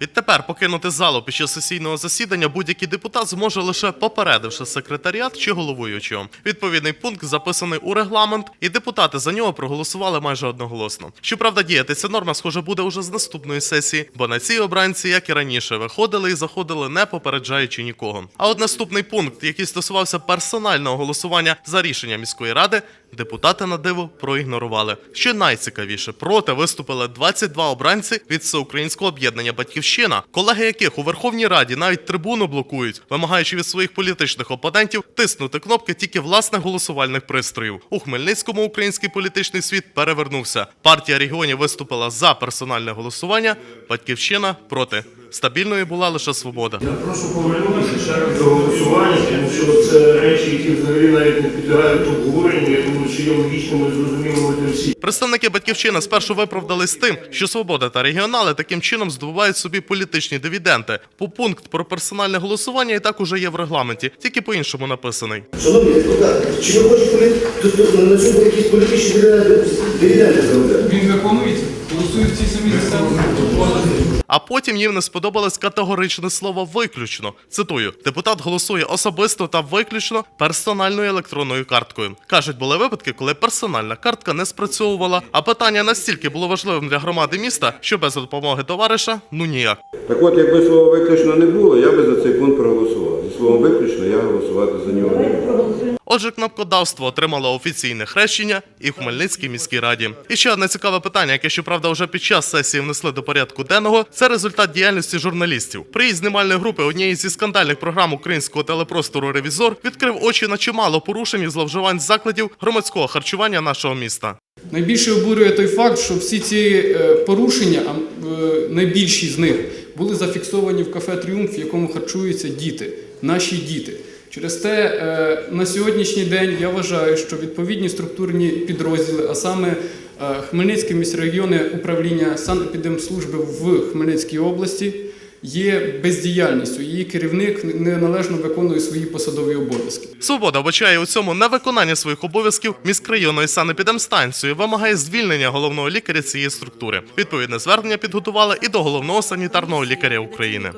Відтепер покинути залу під час сесійного засідання будь-який депутат зможе лише попередивши секретаріат чи головуючого. Відповідний пункт записаний у регламент, і депутати за нього проголосували майже одноголосно. Щоправда, діяти ця норма, схоже, буде уже з наступної сесії, бо на цій обранці, як і раніше, виходили і заходили, не попереджаючи нікого. А от наступний пункт, який стосувався персонального голосування за рішення міської ради, депутати на диво проігнорували. Що найцікавіше, проти виступили 22 обранці від всеукраїнського об'єднання Батьківщина, колеги яких у Верховній Раді навіть трибуну блокують, вимагаючи від своїх політичних опонентів тиснути кнопки тільки власних голосувальних пристроїв. У Хмельницькому український політичний світ перевернувся. Партія регіонів виступила за персональне голосування, Батьківщина проти. Стабільною була лише свобода. Я прошу повернутися ще раз до голосування, тому що це речі, які взагалі навіть не підлягають обговоренню. Я думаю, що є логічними і зрозумілими для всіх. Представники батьківщини спершу виправдались тим, що свобода та регіонали таким чином здобувають собі політичні дивіденти. По пункт про персональне голосування і так уже є в регламенті, тільки по-іншому написаний. Шановні депутати, чи ви хочете на цьому якісь політичні дивіденди- дивіденди? Він виконується, голосують ці самі за себе. А потім їм не сподобалось категоричне слово виключно. Цитую: депутат голосує особисто та виключно персональною електронною карткою. кажуть, були випадки, коли персональна картка не спрацьовувала, а питання настільки було важливим для громади міста, що без допомоги товариша ну ніяк. Так от, якби слова виключно не було, я би за цей пункт проголосував. За словом виключно я голосувати за нього не буду. Отже, кнопкодавство отримало офіційне хрещення і в Хмельницькій міській раді. І ще одне цікаве питання, яке щоправда вже під час сесії внесли до порядку денного. Це результат діяльності журналістів. Приїзд знімальної групи однієї зі скандальних програм українського телепростору Ревізор відкрив очі на чимало порушень і зловживань закладів громадського харчування нашого міста. Найбільше обурює той факт, що всі ці е, порушення, а е, найбільші з них, були зафіксовані в кафе Тріумф, в якому харчуються діти, наші діти. Через те е, на сьогоднішній день я вважаю, що відповідні структурні підрозділи, а саме е, Хмельницьке міськрайонне управління санепідемслужби в Хмельницькій області, є бездіяльністю. Її керівник неналежно виконує свої посадові обов'язки. Свобода вбачає у цьому невиконання своїх обов'язків міськрайонної санепідемстанції, вимагає звільнення головного лікаря цієї структури. Відповідне звернення підготували і до головного санітарного лікаря України.